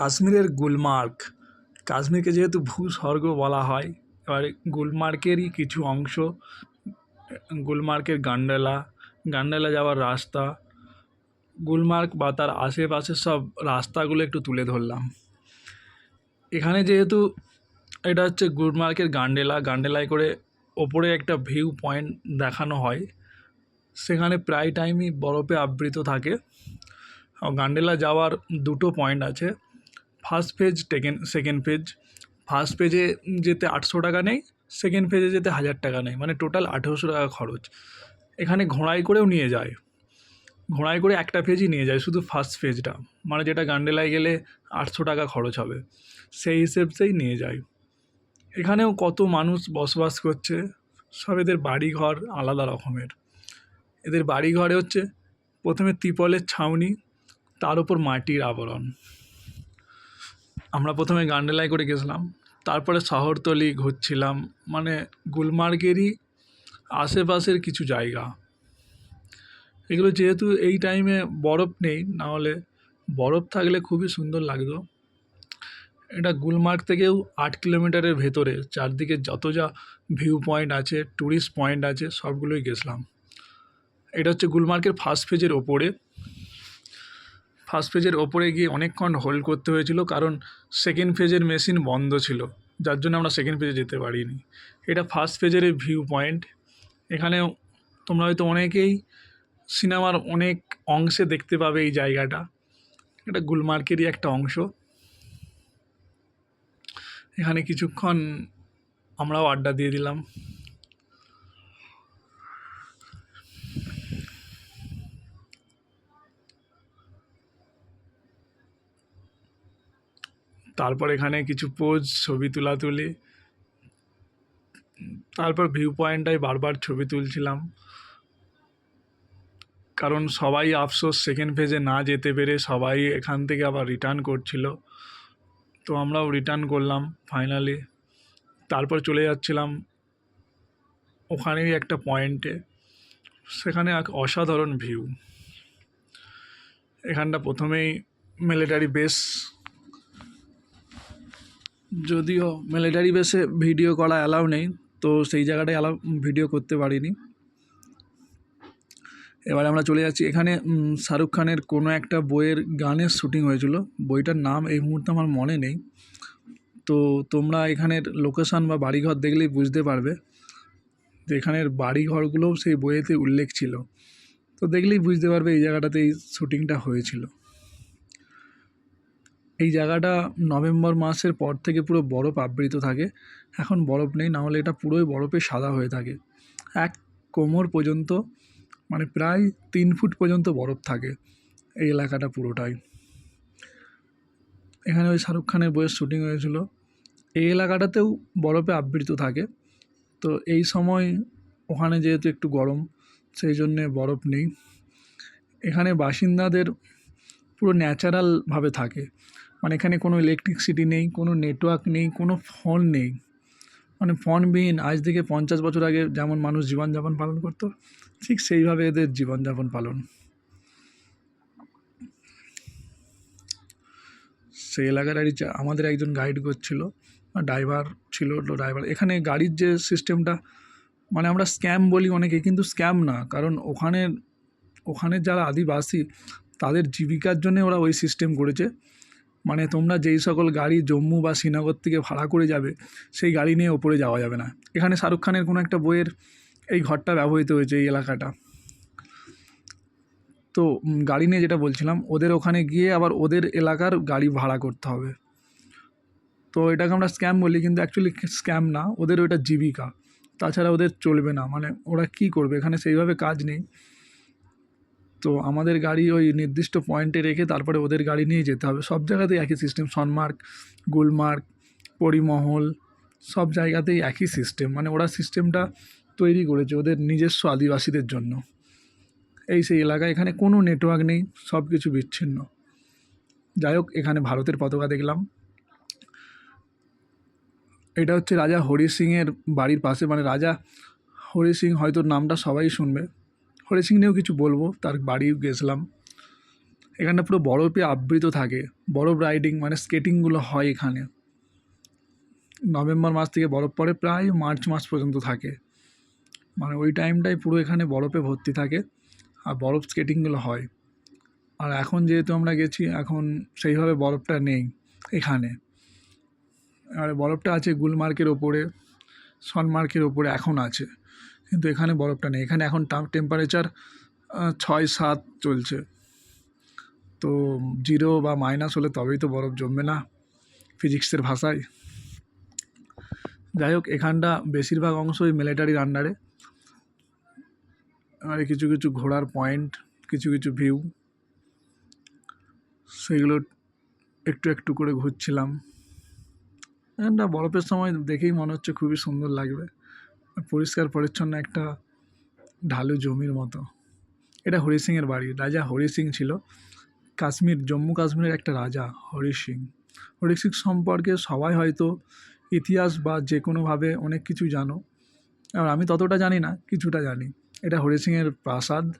কাশ্মীরের গুলমার্গ। কাশ্মীরকে যেহেতু ভূস্বর্গ বলা হয়, এবার গুলমার্গেরই কিছু অংশ, গুলমার্গের গান্ডেলা গান্ডেলা যাওয়ার রাস্তা, গুলমার্গ বা তার আশেপাশের সব রাস্তাগুলো একটু তুলে ধরলাম। এখানে যেহেতু এটা হচ্ছে গুলমার্গের গান্ডেলা, গান্ডেলায় করে ওপরে একটা ভিউ পয়েন্ট দেখানো হয়। সেখানে প্রায় টাইমই বরফে আবৃত থাকে। গান্ডেলা যাওয়ার দুটো পয়েন্ট আছে। First page taken second page first পেজে যেতে আটশো টাকা নেয় সেকেন্ড পেজে যেতে হাজার টাকা নেয় মানে টোটাল আঠেরোশো টাকা খরচ। এখানে ঘোড়ায় করেও নিয়ে যায়। ঘোড়ায় করে একটা পেজই নিয়ে যায়, শুধু ফার্স্ট পেজটা মানে যেটা গান্ডেলায় গেলে আটশো টাকা খরচ হবে, সেই হিসেবতেই নিয়ে যায়। এখানেও কত মানুষ বসবাস করছে, সব এদের বাড়িঘর আলাদা রকমের। এদের বাড়িঘরে হচ্ছে প্রথমে ত্রিপলের ছাউনি, তার উপর মাটির আবরণ। আমরা প্রথমে গান্ডেলায় করে গেছিলাম। তারপরে শহরতলি ঘুরছিলাম। মানে গুলমার্গেরই আশেপাশের কিছু জায়গা। এগুলো যেহেতু এই টাইমে বরফ নেই নাহলে বরফ থাকলে খুবই সুন্দর লাগতো। এটা গুলমার্গ থেকেও আট কিলোমিটারের ভেতরে, চারদিকে যত যা ভিউ পয়েন্ট আছে ট্যুরিস্ট পয়েন্ট আছে, সবগুলোই গেছিলাম। এটা হচ্ছে গুলমার্গের ফার্স্ট ফেজের ওপরে। ফার্স্ট ফেজের ওপরে গিয়ে অনেকক্ষণ হোল্ড করতে হয়েছিল কারণ সেকেন্ড ফেজের মেশিন বন্ধ ছিল, যার জন্য আমরা সেকেন্ড ফেজে যেতে পারিনি। এটা ফার্স্ট ফেজের ভিউ পয়েন্ট এখানে তোমরা হয়তো অনেকেই সিনেমার অনেক অংশে দেখতে পাবে এই জায়গাটা। এটা গুলমার্গেরই একটা অংশ। এখানে কিছুক্ষণ আমরাও আড্ডা দিয়ে দিলাম। তারপর এখানে কিছু পোজ, ছবি তোলা তুলি। তারপর ভিউ পয়েন্টটায় বারবার ছবি তুলছিলাম। কারণ সবাই আফসোস সেকেন্ড ফেজে না যেতে পেরে সবাই এখান থেকে আবার রিটার্ন করছিল। তো আমরাও রিটার্ন করলাম ফাইনালি তারপর চলে যাচ্ছিলাম ওখানেই একটা পয়েন্টে সেখানে এক অসাধারণ ভিউ এখানটা প্রথমেই মিলিটারি বেস যদিও মিলিটারি বেসে ভিডিও করা অ্যালাউ নেই, তো সেই জায়গাটায় অ্যালাউ ভিডিও করতে পারিনি। এবার আমরা চলে যাচ্ছি। এখানে শাহরুখ খানের কোনো একটা বইয়ের গানের শ্যুটিং হয়েছিল। বইটার নাম এই মুহূর্তে আমার মনে নেই। তো তোমরা এখানের লোকেশান বা বাড়িঘর দেখলেই বুঝতে পারবে যে এখানের বাড়িঘরগুলোও সেই বইয়েতে উল্লেখ ছিল। তো দেখলেই বুঝতে পারবে এই জায়গাটাতে এই শ্যুটিংটা হয়েছিল। এই জায়গাটা নভেম্বর মাসের পর থেকে পুরো বরফ আবৃত থাকে। এখন বরফ নেই না হলে এটা পুরোই বরফে সাদা হয়ে থাকে। এক কোমর পর্যন্ত মানে প্রায় তিন ফুট পর্যন্ত বরফ থাকে এই এলাকাটা পুরোটাই। এখানে ওই শাহরুখ খানের বইয়ের শ্যুটিং হয়েছিল। এই এলাকাটাতেও বরফে আবৃত থাকে। তো এই সময় ওখানে যেহেতু একটু গরম, সেই জন্যে বরফ নেই। এখানে বাসিন্দাদের পুরো ন্যাচারালভাবে থাকে। মানে এখানে কোনো ইলেকট্রিসিটি নেই, কোনো নেটওয়ার্ক নেই, কোনো ফোন নেই। মানে ফোনবিহীন আজ থেকে পঞ্চাশ বছর আগে যেমন মানুষ জীবনযাপন পালন করতো, ঠিক সেইভাবে এদের জীবনযাপন পালন। সেই এলাকাটারই যা- আমাদের একজন গাইড করছিল ড্রাইভার ছিল ড্রাইভার এখানে গাড়ির যে সিস্টেমটা মানে আমরা স্ক্যাম বলি অনেকে, কিন্তু স্ক্যাম না, কারণ ওখানে ওখানে যারা আদিবাসী, তাদের জীবিকার জন্য ওরা ওই সিস্টেম করেছে। মানে তোমরা যেই সকল গাড়ি জম্মু বা শ্রীনগর থেকে ভাড়া করে যাবে, সেই গাড়ি নিয়ে ওপরে যাওয়া যাবে না। এখানে শাহরুখ খানের কোনো একটা বইয়ের এই ঘরটা ব্যবহৃত হয়েছে এই এলাকাটা। তো গাড়ি নিয়ে যেটা বলছিলাম, ওদের ওখানে গিয়ে আবার ওদের এলাকার গাড়ি ভাড়া করতে হবে। তো এটাকে আমরা স্ক্যাম বলি, কিন্তু অ্যাকচুয়ালি স্ক্যাম না, ওদের ওটা জীবিকা। তাছাড়া ওদের চলবে না মানে ওরা কী করবে? এখানে সেইভাবে কাজ নেই। তো আমাদের গাড়ি ওই নির্দিষ্ট পয়েন্টে রেখে তারপরে ওদের গাড়ি নিয়ে যেতে হবে। সব জায়গাতেই একই সিস্টেম সনমার্গ গুলমার্গ পরিমহল সব জায়গাতেই একই সিস্টেম মানে ওরা সিস্টেমটা তৈরি করেছে ওদের নিজস্ব আদিবাসীদের জন্য। এই সেই এলাকায় এখানে কোনো নেটওয়ার্ক নেই, সব কিছু বিচ্ছিন্ন। যাই হোক, এখানে ভারতের পতাকা দেখলাম। এটা হচ্ছে রাজা হরি সিংয়ের বাড়ির পাশে। মানে রাজা হরি সিং হয়তো নামটা সবাই শুনবে। হরি সিং নিয়েও কিছু বলব, তার বাড়িও গেছিলাম। এখানটা পুরো বরফে আবৃত থাকে, বরফ রাইডিং মানে স্কেটিংগুলো হয় এখানে। নভেম্বর মাস থেকে বরফ পড়ে প্রায় মার্চ মাস পর্যন্ত থাকে। মানে ওই টাইমটাই পুরো এখানে বরফে ভর্তি থাকে, আর বরফ স্কেটিংগুলো হয়। আর এখন যেহেতু আমরা গেছি, এখন সেইভাবে বরফটা নেই এখানে। আর বরফটা আছে গুলমার্কের ওপরে সনমার্কের ওপরে এখন আছে। কিন্তু এখানে বরফটা নেই। এখানে এখন টেম্পারেচার ছয় সাত চলছে। তো জিরো বা মাইনাস হলে তবেই তো বরফ জমবে না ফিজিক্সের ভাষায়। যাই হোক, এখানটা বেশিরভাগ অংশই মিলিটারির আন্ডারে আর কিছু কিছু ঘোরার পয়েন্ট কিছু কিছু ভিউ সেগুলো একটু একটু করে ঘুরছিলাম। এখানটা বরফের সময় দেখেই মনে হচ্ছে খুবই সুন্দর লাগবে। পরিষ্কার পরিচ্ছন্ন একটা ঢালু জমির মতো। এটা হরি সিংয়ের বাড়ি। রাজা হরি সিং ছিল কাশ্মীর, জম্মু কাশ্মীরের একটা রাজা, হরি সিং। হরি সিং সম্পর্কে সবাই হয়তো ইতিহাস বা যে কোনোভাবে অনেক কিছু জানো। আর আমি ততটা জানি না, কিছুটা জানি। এটা হরি সিংয়ের প্রাসাদ,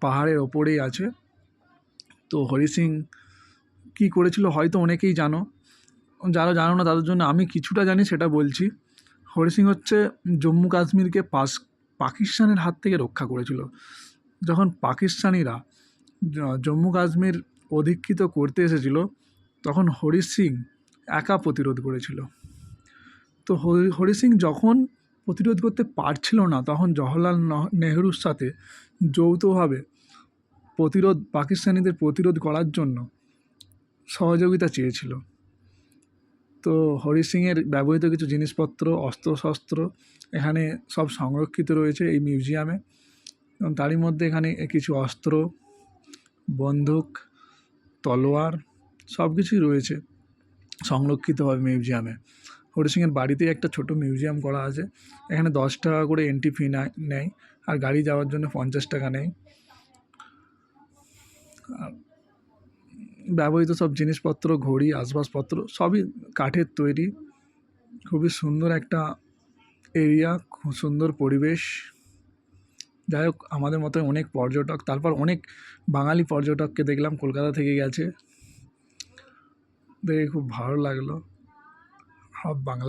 পাহাড়ের ওপরেই আছে। তো হরি সিং কী করেছিল হয়তো অনেকেই জানো। যারা জানো না তাদের জন্য আমি কিছুটা জানি, সেটা বলছি। হরি সিং হচ্ছে জম্মু কাশ্মীরকে পাস পাকিস্তানের হাত থেকে রক্ষা করেছিল। যখন পাকিস্তানিরা জম্মু কাশ্মীর অধিকৃত করতে এসেছিল, তখন হরি সিং একা প্রতিরোধ করেছিল। তো হরি সিং যখন প্রতিরোধ করতে পারছিল না, তখন জওহরলাল নহ- নেহরুর সাথে যৌথভাবে প্রতিরোধ, পাকিস্তানিদের প্রতিরোধ করার জন্য সহযোগিতা চেয়েছিল। তো হরি সিংয়ের ব্যবহৃত কিছু জিনিসপত্র, অস্ত্রশস্ত্র এখানে সব সংরক্ষিত রয়েছে এই মিউজিয়ামে। এবং তারই মধ্যে এখানে কিছু অস্ত্র, বন্দুক, তলোয়ার সব কিছুই রয়েছে সংরক্ষিতভাবে মিউজিয়ামে। হরি সিংয়ের বাড়িতেই একটা ছোট মিউজিয়াম করা আছে। এখানে দশ টাকা করে এন্ট্রি ফি নেয়। আর গাড়ি যাওয়ার জন্য পঞ্চাশ টাকা নেয়। আর ব্যবহৃত সব জিনিসপত্র, ঘড়ি, আসবাবপত্র সবই কাঠের তৈরি। খুবই সুন্দর একটা এরিয়া, খুব সুন্দর পরিবেশ। যাই হোক, আমাদের মতো অনেক পর্যটক, তারপর অনেক বাঙালি পর্যটককে দেখলাম কলকাতা থেকে গেছে। দেখে খুব ভালো লাগল। সব বাংলা